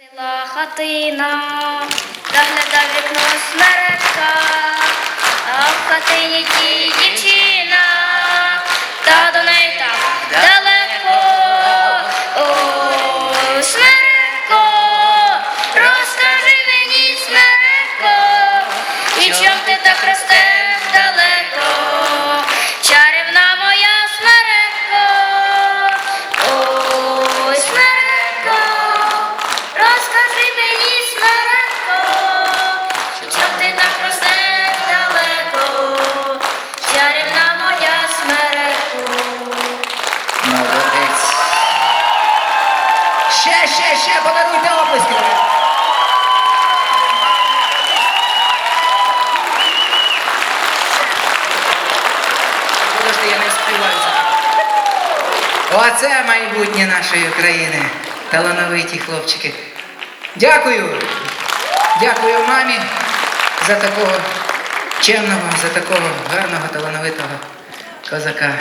Сила хатина, заглядав вікно смерека, а в хатині дівчина, та до неї так далеко. О, смереко, розкажи мені, смереко, і чом ти так ростеш далеко, Ще, ще, ще, подаруйте оплески. Подожди, я не співаю Оце майбутнє нашої країни. Талановиті хлопчики. Дякую. Дякую мамі за такого чемного, за такого гарного, талановитого козака.